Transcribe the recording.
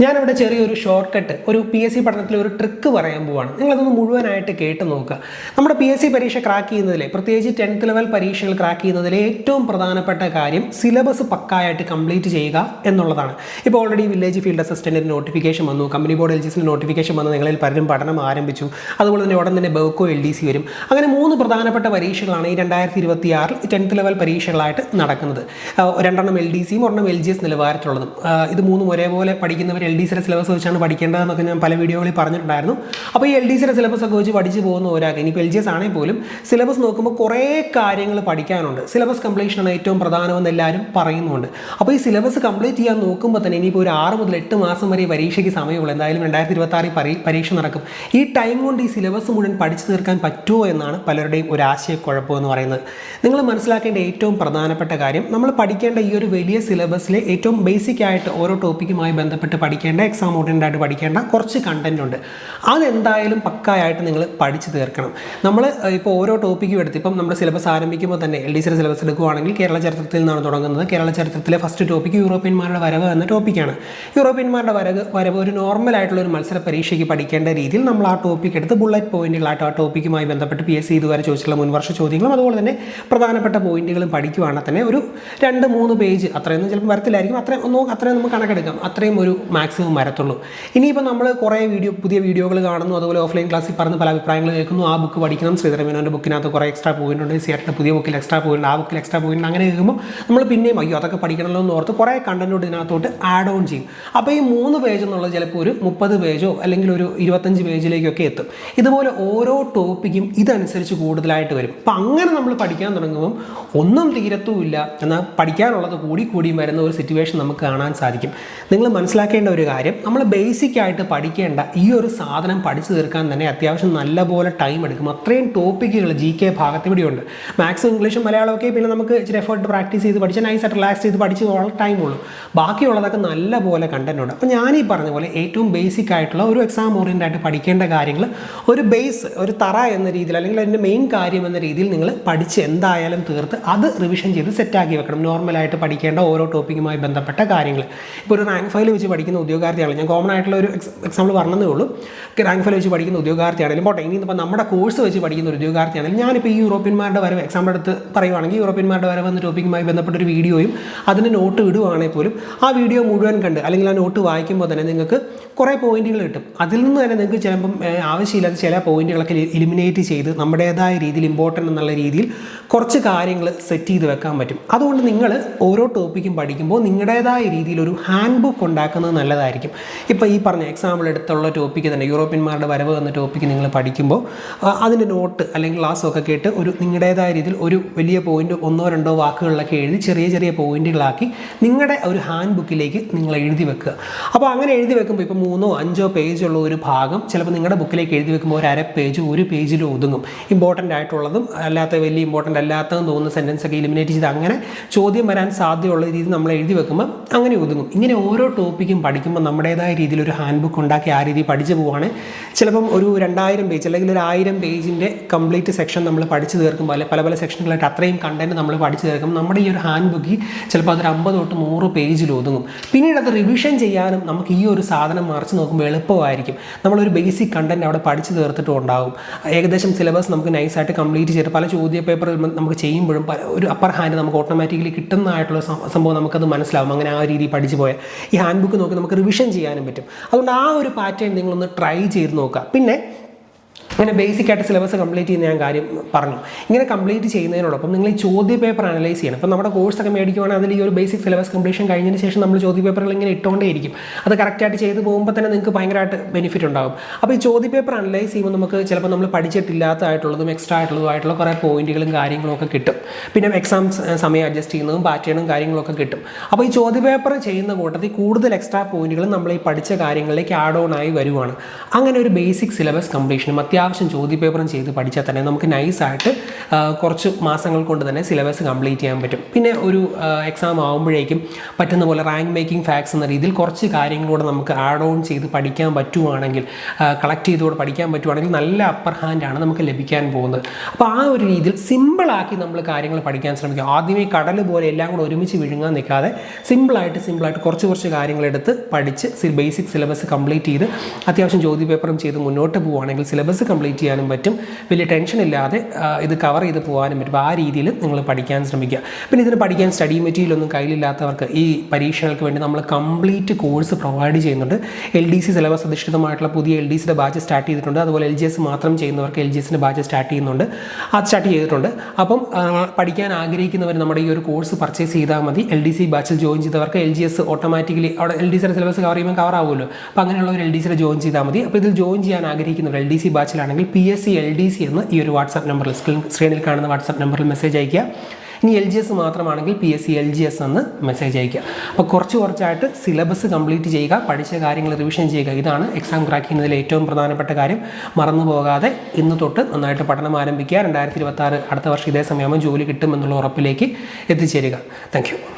ഞാനിവിടെ ചെറിയൊരു short cut ഒരു പി എസ് സി പഠനത്തിലെ ഒരു ട്രിക്ക് പറയാൻ പോവാണ്. നിങ്ങളതൊന്ന് മുഴുവനായിട്ട് കേട്ട് നോക്കുക. നമ്മുടെ പി എസ് സി പരീക്ഷ ക്രാക്ക് ചെയ്യുന്നതിലെ പ്രത്യേകിച്ച് ടെൻത്ത് ലെവൽ പരീക്ഷകൾ ക്രാക്ക് ചെയ്യുന്നതിലെ ഏറ്റവും പ്രധാനപ്പെട്ട കാര്യം സിലബസ് പക്കായിട്ട് കംപ്ലീറ്റ് ചെയ്യുക എന്നുള്ളതാണ്. ഇപ്പോൾ ഓൾറെഡി വില്ലേജ് ഫീൽഡ് അസിസ്റ്റന്റിന് നോട്ടിഫിക്കേഷൻ വന്നു കമ്പനി ബോർഡ് എൽ ജി സിന്റെ നോട്ടിഫിക്കേഷൻ വന്നു നിങ്ങളിൽ പലരും പഠനം ആരംഭിച്ചു. അതുപോലെ തന്നെ ഉടൻ തന്നെ ബെവ്കോ എൽ ഡി സി വരും. അങ്ങനെ മൂന്ന് പ്രധാനപ്പെട്ട പരീക്ഷകളാണ് ഈ രണ്ടായിരത്തി ഇരുപത്തി ആറിൽ ടെൻത്ത് ലെവൽ പരീക്ഷകളായിട്ട് നടക്കുന്നത്. രണ്ടെണ്ണം എൽ ഡി സിയും ഒരെണ്ണം എൽ ജി എസ് നിലവാരത്തിലുള്ളതും. ഇത് മൂന്നും ഒരേപോലെ പഠിക്കുന്നവർ എൽ ഡി സിയുടെ സിലബസ് വെച്ചാണ് പഠിക്കേണ്ടതെന്നൊക്കെ ഞാൻ പല വീഡിയോകളിൽ പറഞ്ഞിട്ടുണ്ടായിരുന്നു. അപ്പോൾ ഈ എൽ ഡി സിയുടെ സിലബസ് ഒക്കെ വെച്ച് പഠിച്ച് പോകുന്ന ഒരാൾക്ക് ഇനിയിപ്പോൾ എൽ ജി എസ് ആണെങ്കിൽ പോലും സിലബസ് നോക്കുമ്പോൾ കുറേ കാര്യങ്ങൾ പഠിക്കാനുണ്ട്. സിലബസ് കംപ്ലീഷനാണ് ഏറ്റവും പ്രധാനമെന്ന് എല്ലാവരും പറയുന്നുണ്ട്. അപ്പോൾ ഈ സിലബസ് കംപ്ലീറ്റ് ചെയ്യാൻ നോക്കുമ്പോൾ തന്നെ ഇനിയിപ്പോൾ ഒരു ആറ് മുതൽ എട്ട് മാസം വരെ പരീക്ഷയ്ക്ക് സമയമുള്ളൂ. എന്തായാലും രണ്ടായിരത്തി ഇരുപത്തി ആറിൽ പരീ പരീക്ഷ നടക്കും. ഈ ടൈം കൊണ്ട് ഈ സിലബസ് മുഴുവൻ പഠിച്ചു തീർക്കാൻ പറ്റുമോ എന്നാണ് പലരുടെയും ഒരു ആശയക്കുഴപ്പം എന്ന് പറയുന്നത്. നിങ്ങൾ മനസ്സിലാക്കേണ്ട ഏറ്റവും പ്രധാനപ്പെട്ട കാര്യം നമ്മൾ പഠിക്കേണ്ട ഈ ഒരു വലിയ സിലബസിലെ ഏറ്റവും ബേസിക് ആയിട്ട് ഓരോ ടോപ്പിക്കുമായി ബന്ധപ്പെട്ട് പഠിക്കേണ്ട എക്സാം ഓറിയന്റ് ആയിട്ട് പഠിക്കേണ്ട കുറച്ച് കണ്ടന്റ് ഉണ്ട്. അതെന്തായാലും പക്കായിട്ട് നിങ്ങൾ പഠിച്ചു തീർക്കണം. നമ്മൾ ഇപ്പോൾ ഓരോ ടോപ്പിക്കും എടുത്ത് ഇപ്പം നമ്മുടെ സിലബസ് ആരംഭിക്കുമ്പോൾ തന്നെ എൽ ഡി സിയുടെ സിലബസ് എടുക്കുകയാണെങ്കിൽ കേരള ചരിത്രത്തിൽ നിന്നാണ് തുടങ്ങുന്നത്. കേരള ചരിത്രത്തിലെ ഫസ്റ്റ് ടോപ്പിക്ക് യൂറോപ്യന്മാരുടെ വരവ് എന്ന ടോപ്പിക്കാണ് യൂറോപ്യന്മാരുടെ വരവ് വരവ് ഒരു നോർമൽ ആയിട്ടുള്ള ഒരു മത്സര പരീക്ഷയ്ക്ക് പഠിക്കേണ്ട രീതിയിൽ നമ്മൾ ആ ടോപ്പിക് എടുത്ത് ബുള്ളറ്റ് പോയിന്റുകളായിട്ട് ആ ടോപ്പിക്കുമായി ബന്ധപ്പെട്ട് പി എസ് സി ഇതുവരെ ചോദിച്ചിട്ടുള്ള മുൻവർഷ ചോദ്യങ്ങളും അതുപോലെ തന്നെ പ്രധാനപ്പെട്ട പോയിന്റുകളും പഠിക്കുവാണെങ്കിൽ തന്നെ ഒരു രണ്ട് മൂന്ന് പേജ് അത്രയൊന്നും ചിലപ്പോൾ വരത്തില്ലായിരിക്കും. അത്രയും ഒന്ന് അത്രയും നമുക്ക് കണക്കെടുക്കാം. അത്രയും ഒരു മാക്സിമം വരത്തുള്ളൂ. ഇനിയിപ്പോൾ നമ്മൾ കുറേ വീഡിയോ പുതിയ വീഡിയോകൾ കാണുന്നു അതുപോലെ ഓഫ്ലൈൻ ക്ലാസ്സിൽ പറഞ്ഞ് പല അഭിപ്രായങ്ങൾ കേൾക്കുന്നു. ആ ബുക്ക് പഠിക്കണം. ശ്രീധരമേനോന്റെ ബുക്കിനകത്ത് കുറേ എക്സ്ട്രാ പോയിന്റ് ഉണ്ട്. സിയാറ്റിന്റെ പുതിയ ബുക്കിൽ എക്സ്ട്രാ പോയിന്റ് ആ ബുക്കിൽ എക്സ്ട്രാ പോയിന്റ് അങ്ങനെ കേൾക്കുമ്പോൾ നമ്മൾ പിന്നെയും അയ്യോ അതൊക്കെ പഠിക്കണമല്ലോ എന്ന് ഓർത്ത് കുറേ കണ്ടന്റ് ഇതിനകത്തോട്ട് ആഡ് ഓൺ ചെയ്യും. അപ്പോൾ ഈ മൂന്ന് പേജ് എന്നുള്ളത് ചിലപ്പോൾ ഒരു മുപ്പത് പേജോ അല്ലെങ്കിൽ ഒരു ഇരുപത്തഞ്ച് പേജിലേക്കൊക്കെ എത്തും. ഇതുപോലെ ഓരോ ടോപ്പിക്കും ഇതനുസരിച്ച് കൂടുതലായിട്ട് വരും. അപ്പം അങ്ങനെ നമ്മൾ പഠിക്കാൻ തുടങ്ങുമ്പം ഒന്നും തീരത്തുമില്ല. എന്നാൽ പഠിക്കാനുള്ളത് കൂടി കൂടിയും വരുന്ന ഒരു സിറ്റുവേഷൻ നമുക്ക് കാണാൻ സാധിക്കും. നിങ്ങൾ മനസ്സിലാക്കേണ്ട ഒരു കാര്യം നമ്മൾ ബേസിക് ആയിട്ട് പഠിക്കേണ്ട ഈ ഒരു സാധനം പഠിച്ചു തീർക്കാൻ തന്നെ അത്യാവശ്യം നല്ലപോലെ ടൈം എടുക്കും. അത്രയും ടോപ്പിക്കുകൾ ജി കെ ഭാഗത്ത് ഇവിടെയുണ്ട്. മാത്സും ഇംഗ്ലീഷും മലയാളമൊക്കെ പിന്നെ നമുക്ക് ഇച്ചിരി എഫേർട്ട് പ്രാക്ടീസ് ചെയ്ത് പഠിച്ച് നൈസായിട്ട് റിലാക്സ് ചെയ്ത് പഠിച്ച് ടൈം ടൈമുള്ളൂ ബാക്കിയുള്ളതൊക്കെ നല്ല പോലെ കണ്ടന്റ് ഉണ്ട്. അപ്പോൾ ഞാൻ ഈ പറഞ്ഞ പോലെ ഏറ്റവും ബേസിക് ആയിട്ടുള്ള ഒരു എക്സാം ഓറിയന്റ് ആയിട്ട് പഠിക്കേണ്ട കാര്യങ്ങൾ ഒരു ബേസ് ഒരു തറ എന്ന രീതിയിൽ അല്ലെങ്കിൽ അതിന്റെ മെയിൻ കാര്യം എന്ന രീതിയിൽ നിങ്ങൾ പഠിച്ച് എന്തായാലും തീർത്ത് അത് റിവിഷൻ ചെയ്ത് സെറ്റാക്കി വെക്കണം. നോർമലായിട്ട് പഠിക്കേണ്ട ഓരോ ടോപ്പിക്കുമായി ബന്ധപ്പെട്ട കാര്യങ്ങൾ ഇപ്പോൾ ഒരു റാങ്ക് ഫയൽ വെച്ച് പഠിക്കുന്ന ഉദ്യോഗാർത്ഥിയാണ് ഞാൻ കോമൺ ആയിട്ടുള്ള ഒരു എക്സാമ്പിൾ പറഞ്ഞതേ ഉള്ളൂ. റാങ്ക് ഫലം വെച്ച് പഠിക്കുന്ന ഉദ്യോഗാർത്ഥിയാണെങ്കിലും പോട്ടെ ഇനി ഇപ്പോൾ നമ്മുടെ കോഴ്സ് വെച്ച് പഠിക്കുന്ന ഒരു ഉദ്യോഗാർത്ഥിയാണെങ്കിൽ ഞാനിപ്പോൾ ഈ യൂറോപ്യന്മാരുടെ വരവ് എക്സാമ്പിൾ എടുത്ത് പറയുവാണെങ്കിൽ യൂറോപ്യന്മാരുടെ വരവ് എന്ന ടോപ്പിക്കുമായി ബന്ധപ്പെട്ട ഒരു വീഡിയോയും അതിന് നോട്ട് ഇടുവാണെങ്കിൽ പോലും ആ വീഡിയോ മുഴുവൻ കണ്ട് അല്ലെങ്കിൽ ആ നോട്ട് വായിക്കുമ്പോൾ തന്നെ നിങ്ങൾക്ക് കുറേ പോയിന്റുകൾ കിട്ടും. അതിൽ നിന്ന് തന്നെ നിങ്ങൾക്ക് ചിലപ്പം ആവശ്യമില്ലാത്ത ചില പോയിന്റുകളൊക്കെ എലിമിനേറ്റ് ചെയ്ത് നമ്മുടേതായ രീതിയിൽ ഇമ്പോർട്ടന്റ് എന്നുള്ള രീതിയിൽ കുറച്ച് കാര്യങ്ങൾ സെറ്റ് ചെയ്ത് വെക്കാൻ പറ്റും. അതുകൊണ്ട് നിങ്ങൾ ഓരോ ടോപ്പിക്കും പഠിക്കുമ്പോൾ നിങ്ങളുടേതായ രീതിയിൽ ഒരു ഹാൻഡ് ബുക്ക് ഉണ്ടാക്കുന്നത് നല്ലതായിരിക്കും. ഇപ്പോൾ ഈ പറഞ്ഞ എക്സാമ്പിൾ എടുത്തുള്ള ടോപ്പിക്ക് തന്നെ യൂറോപ്യന്മാരുടെ വരവ് എന്ന ടോപ്പിക്ക് നിങ്ങൾ പഠിക്കുമ്പോൾ അതിന്റെ നോട്ട് അല്ലെങ്കിൽ ക്ലാസ്സൊക്കെ കേട്ട് ഒരു നിങ്ങളുടേതായ രീതിയിൽ ഒരു വലിയ പോയിന്റ് ഒന്നോ രണ്ടോ വാക്കുകളിലൊക്കെ എഴുതി ചെറിയ ചെറിയ പോയിന്റുകളാക്കി നിങ്ങളുടെ ഒരു ഹാൻഡ് ബുക്കിലേക്ക് നിങ്ങൾ എഴുതി വെക്കുക. അപ്പോൾ അങ്ങനെ എഴുതി വെക്കുമ്പോൾ ഇപ്പോൾ മൂന്നോ അഞ്ചോ പേജുള്ള ഒരു ഭാഗം ചിലപ്പോൾ നിങ്ങളുടെ ബുക്കിലേക്ക് എഴുതി വെക്കുമ്പോൾ ഒരു അര പേജ് ഒരു പേജിൽ ഒതുങ്ങും. ഇമ്പോർട്ടന്റ് ആയിട്ടുള്ളതും അല്ലാത്ത വലിയ ഇമ്പോർട്ടന്റ് അല്ലാത്തതും തോന്നുന്ന സെന്റൻസ് ഒക്കെ എലിമിനേറ്റ് ചെയ്ത് അങ്ങനെ ചോദ്യം വരാൻ സാധ്യതയുള്ള രീതി നമ്മൾ എഴുതി വെക്കുമ്പോൾ അങ്ങനെ ഒതുങ്ങും. ഇങ്ങനെ ഓരോ ടോപ്പിക്കും പഠിക്കുമ്പോൾ നമ്മുടേതായ രീതിയിൽ ഒരു ഹാൻഡ് ബുക്ക് ഉണ്ടാക്കി ആ രീതി പഠിച്ചു പോവാണ്. ചിലപ്പം ഒരു രണ്ടായിരം പേജ് അല്ലെങ്കിൽ ഒരു ആയിരം പേജിന്റെ കംപ്ലീറ്റ് സെക്ഷൻ നമ്മൾ പഠിച്ചു തീർക്കുമ്പോൾ അല്ലെ പല പല സെക്ഷനുകളായിട്ട് അത്രയും കണ്ടന്റ് നമ്മൾ പഠിച്ചു തീർക്കുമ്പോൾ നമ്മുടെ ഈ ഒരു ഹാൻഡ് ബുക്കിൽ ചിലപ്പോൾ അതൊരു അമ്പത് തൊട്ട് നൂറ് പേജിൽ ഒതുങ്ങും. പിന്നീട് അത് റിവിഷൻ ചെയ്യാനും നമുക്ക് ഈ ഒരു സാധനം മറിച്ച് നോക്കുമ്പോൾ എളുപ്പമായിരിക്കും. നമ്മളൊരു ബേസിക് കണ്ടന്റ് അവിടെ പഠിച്ചു തീർത്തിട്ടും ഉണ്ടാകും ഏകദേശം സിലബസ് നമുക്ക് നൈസായിട്ട് കംപ്ലീറ്റ് ചെയ്ത് പല ചോദ്യ പേപ്പർ നമുക്ക് ചെയ്യുമ്പോഴും ഒരു അപ്പർ ഹാൻഡ് നമുക്ക് ഓട്ടോമാറ്റിക്കലി കിട്ടുന്നതായിട്ടുള്ള സംഭവം നമുക്കത് മനസ്സിലാവും. അങ്ങനെ ആ രീതിയിൽ പഠിച്ചു പോയാൽ. ഈ ഹാൻഡ് ബുക്ക് നോക്കി നമുക്ക് റിവിഷൻ ചെയ്യാനും പറ്റും. അതുകൊണ്ട് ആ ഒരു പാറ്റേൺ നിങ്ങളൊന്ന് ട്രൈ ചെയ്ത് നോക്കുക. പിന്നെ അങ്ങനെ ബേസിക് ആയിട്ട് സിലബസ് കംപ്ലീറ്റ് ചെയ്യുന്ന ഞാൻ കാര്യം പറഞ്ഞു. ഇങ്ങനെ കംപ്ലീറ്റ് ചെയ്യുന്നതിനോടൊപ്പം നിങ്ങൾ ഈ ചോദ്യ പേപ്പർ അനലൈസ് ചെയ്യണം. ഇപ്പം നമ്മുടെ കോഴ്സൊക്കെ മേടിക്കുവാണെങ്കിൽ അതിൽ ഈ ഒരു ബേസിക് സിലബസ് കംപ്ലീഷൻ കഴിഞ്ഞതിന് ശേഷം നമ്മൾ ചോദ്യ പേപ്പറുകൾ ഇങ്ങനെ ഇട്ടുകൊണ്ടേയിരിക്കും അത് കറക്റ്റായിട്ട് ചെയ്ത് പോകുമ്പോൾ തന്നെ നിങ്ങൾക്ക് ഭയങ്കരമായിട്ട് ബെനിഫിറ്റ് ഉണ്ടാകും. അപ്പോൾ ഈ ചോദ്യ പേപ്പർ അനലൈസ് ചെയ്യുമ്പോൾ നമുക്ക് ചിലപ്പോൾ നമ്മൾ പഠിച്ചിട്ടില്ലാത്തതായിട്ടുള്ളതും എക്സ്ട്രാ ആയിട്ടുള്ളതുമായിട്ടുള്ള കുറേ പോയിന്റുകളും കാര്യങ്ങളും ഒക്കെ കിട്ടും. പിന്നെ എക്സാം സമയം അഡ്ജസ്റ്റ് ചെയ്യുന്നതും പാറ്റേണും കാര്യങ്ങളൊക്കെ കിട്ടും. അപ്പോൾ ഈ ചോദ്യ പേപ്പർ ചെയ്യുന്ന കൂട്ടത്തിൽ കൂടുതൽ എക്സ്ട്രാ പോയിന്റുകളും നമ്മൾ ഈ പഠിച്ച കാര്യങ്ങളിലേക്ക് ആഡ് ഓൺ ആയി വരുവാണ്. അങ്ങനെ ഒരു ബേസിക് സിലബസ് കംപ്ലീഷനും അത്യാവശ്യം ചോദ്യപേപ്പറും ചെയ്ത് പഠിച്ചാൽ തന്നെ നമുക്ക് നൈസായിട്ട് കുറച്ച് മാസങ്ങൾ കൊണ്ട് തന്നെ സിലബസ് കംപ്ലീറ്റ് ചെയ്യാൻ പറ്റും. പിന്നെ ഒരു എക്സാം ആകുമ്പോഴേക്കും പറ്റുന്ന പോലെ റാങ്ക് മേക്കിംഗ് ഫാക്സ് എന്ന രീതിയിൽ കുറച്ച് കാര്യങ്ങളോട് നമുക്ക് ആഡ് ഓൺ ചെയ്ത് പഠിക്കാൻ പറ്റുവാണെങ്കിൽ കളക്ട് ചെയ്തുകൊണ്ട് പഠിക്കാൻ പറ്റുവാണെങ്കിൽ നല്ല അപ്പർ ഹാൻഡാണ് നമുക്ക് ലഭിക്കാൻ പോകുന്നത്. അപ്പോൾ ആ ഒരു രീതിയിൽ സിമ്പിളാക്കി നമ്മൾ കാര്യങ്ങൾ പഠിക്കാൻ ശ്രമിക്കുക. ആദ്യമേ കടൽ പോലെ എല്ലാം കൂടെ ഒരുമിച്ച് വിഴുങ്ങാൻ നിൽക്കാതെ സിമ്പിളായിട്ട് സിമ്പിളായിട്ട് കുറച്ച് കുറച്ച് കാര്യങ്ങളെടുത്ത് പഠിച്ച് ബേസിക് സിലബസ് കംപ്ലീറ്റ് ചെയ്ത് അത്യാവശ്യം ചോദ്യ പേപ്പറും ചെയ്ത് മുന്നോട്ട് പോവുകയാണെങ്കിൽ സിലബസ് കംപ്ലീറ്റ് ചെയ്യാനും പറ്റും. വലിയ ടെൻഷൻ ഇല്ലാതെ ഇത് കവർ ചെയ്ത് പോകാനും പറ്റും. ആ രീതിയിൽ നിങ്ങൾ പഠിക്കാൻ ശ്രമിക്കുക. പിന്നെ ഇതിന് പഠിക്കാൻ സ്റ്റഡി മെറ്റീരിയൽ ഒന്നും കയ്യിലില്ലാത്തവർക്ക് ഈ പരീക്ഷകൾക്ക് വേണ്ടി നമ്മൾ കംപ്ലീറ്റ് കോഴ്സ് പ്രൊവൈഡ് ചെയ്യുന്നുണ്ട്. എൽ ഡി സി സിലബസ് അധിഷ്ഠിതമായിട്ടുള്ള പുതിയ എൽ ഡി സിയുടെ ബാച്ച് സ്റ്റാർട്ട് ചെയ്തിട്ടുണ്ട്. അതുപോലെ എൽ ജി എസ് മാത്രം ചെയ്യുന്നവർക്ക് എൽ ജി എസിന്റെ ബാച്ച് സ്റ്റാർട്ട് ചെയ്യുന്നുണ്ട്. അത് സ്റ്റാർട്ട് ചെയ്തിട്ടുണ്ട്. അപ്പം പഠിക്കാൻ ആഗ്രഹിക്കുന്നവർ നമ്മുടെ ഈ ഒരു കോഴ്സ് പർച്ചേസ് ചെയ്താൽ മതി. എൽ ഡി സി ബാച്ചിൽ ജോയിൻ ചെയ്തവർക്ക് എൽ ജി എസ് ഓട്ടോമാറ്റിക്കലി അവിടെ എൽ ഡി സിയുടെ സിലബസ് കവർ ചെയ്യുമ്പോൾ കവർ ആവുമല്ലോ. അപ്പോൾ അങ്ങനെയുള്ള ഒരു എൽ ഡി സിയിൽ ജോയിൻ ചെയ്താൽ മതി. അപ്പോൾ ഇതിൽ ജോയിൻ ചെയ്യാൻ ആഗ്രഹിക്കുന്നവർ L D C ബാച്ചിലാണെങ്കിൽ P S C L D C എന്ന് ഈ ഒരു വാട്സാപ്പ് നമ്പറിൽ സ്ക്രീനിൽ കാണുന്ന വാട്സാപ്പ് നമ്പറിൽ മെസ്സേജ് അയയ്ക്കുക. ഇനി എൽ ജി എസ് മാത്രമാണെങ്കിൽ P S C L G S എന്ന് മെസ്സേജ് അയയ്ക്കുക. അപ്പോൾ കുറച്ച് കുറച്ചായിട്ട് സിലബസ് കംപ്ലീറ്റ് ചെയ്യുക പഠിച്ച കാര്യങ്ങൾ റിവിഷൻ ചെയ്യുക. ഇതാണ് എക്സാം ക്രാക്ക് ചെയ്യുന്നതിൽ ഏറ്റവും പ്രധാനപ്പെട്ട കാര്യം. മറന്നു പോകാതെ ഇന്ന് തൊട്ട് നന്നായിട്ട് പഠനം ആരംഭിക്കുക. രണ്ടായിരത്തി ഇരുപത്തി അടുത്ത വർഷം ഇതേ സമയമാകുമ്പോൾ ജോലി കിട്ടുമെന്നുള്ള ഉറപ്പിലേക്ക് എത്തിച്ചേരുക. താങ്ക്